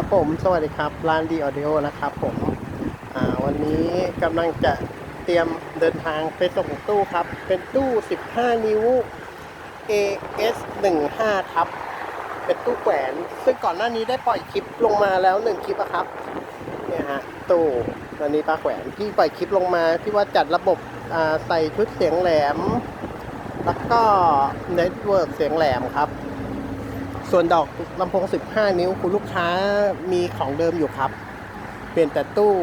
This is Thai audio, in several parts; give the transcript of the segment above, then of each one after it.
ครับผมสวัสดีครับร้านดีออดิโอนะครับผมอ่าวันนี้กำลังจะเตรียมเดินทางไปส่งตู้ครับ เป็นตู้ 15 นิ้ว AS 15ครับ เป็นตู้แขวน ซึ่งก่อนหน้านี้ได้ปล่อยคลิปลงมาแล้วหนึ่งคลิปอะครับเนี่ยฮะตู้ตอนนี้ปลาแขวนที่ปล่อยคลิปลงมาที่ว่าจัดระบบอ่าใส่ชุดเสียงแหลม แล้วก็เน็ตเวิร์กเสียงแหลมครับ ส่วนดอกลำโพง 15 นิ้วคุณลูกค้ามีของเดิมอยู่ครับ เปลี่ยนแต่ตู้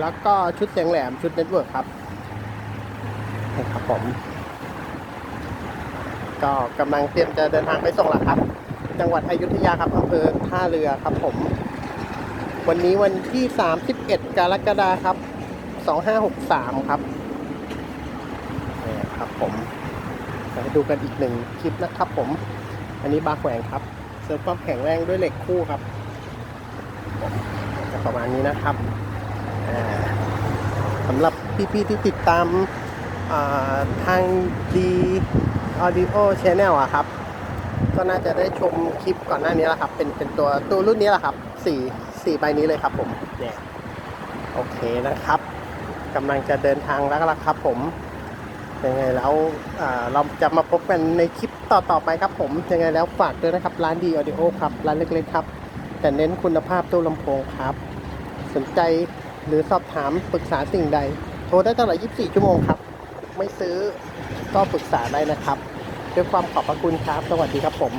แล้วก็ชุดเสียงแหลมชุดเน็ตเวิร์กครับนี่ครับผม ก็กำลังเตรียมจะเดินทางไปส่งแล้วครับ จังหวัดอยุธยาครับอำเภอท่าเรือครับผม วันนี้วันที่ 31 กรกฎาคมครับ 2563 ครับนี่ครับผมจะให้ดูกันอีกหนึ่งคลิปนะครับผม อันนี้บาร์แขวงครับ เสริมความแข็งแรงด้วยเหล็กคู่ครับจะประมาณนี้นะครับสำหรับพี่ๆที่ติดตามาทางดีออดิโอชแนลอะครับ ก็น่าจะได้ชมคลิปก่อนหน้านี้แล้วครับ เป็นเป็นตัวตัวรุ่นนี้แหละครับสี่สี่ใบนี้เลยครับผมเนี่ยโอเคนะครับกำลังจะเดินทางแล้วละครับผม ยังไงแล้วเราจะมาพบกันในคลิปต่อๆไปครับผม ยังไงแล้วฝากด้วยนะครับ ร้านดีออดิโอครับ ร้านเล็กๆครับ แต่เน้นคุณภาพตู้ลำโพงครับ สนใจหรือสอบถามปรึกษาสิ่งใด โทรได้ตลอด 24 ชั่วโมงครับ ไม่ซื้อก็ปรึกษาได้นะครับ ด้วยความขอบพระคุณครับ สวัสดีครับผม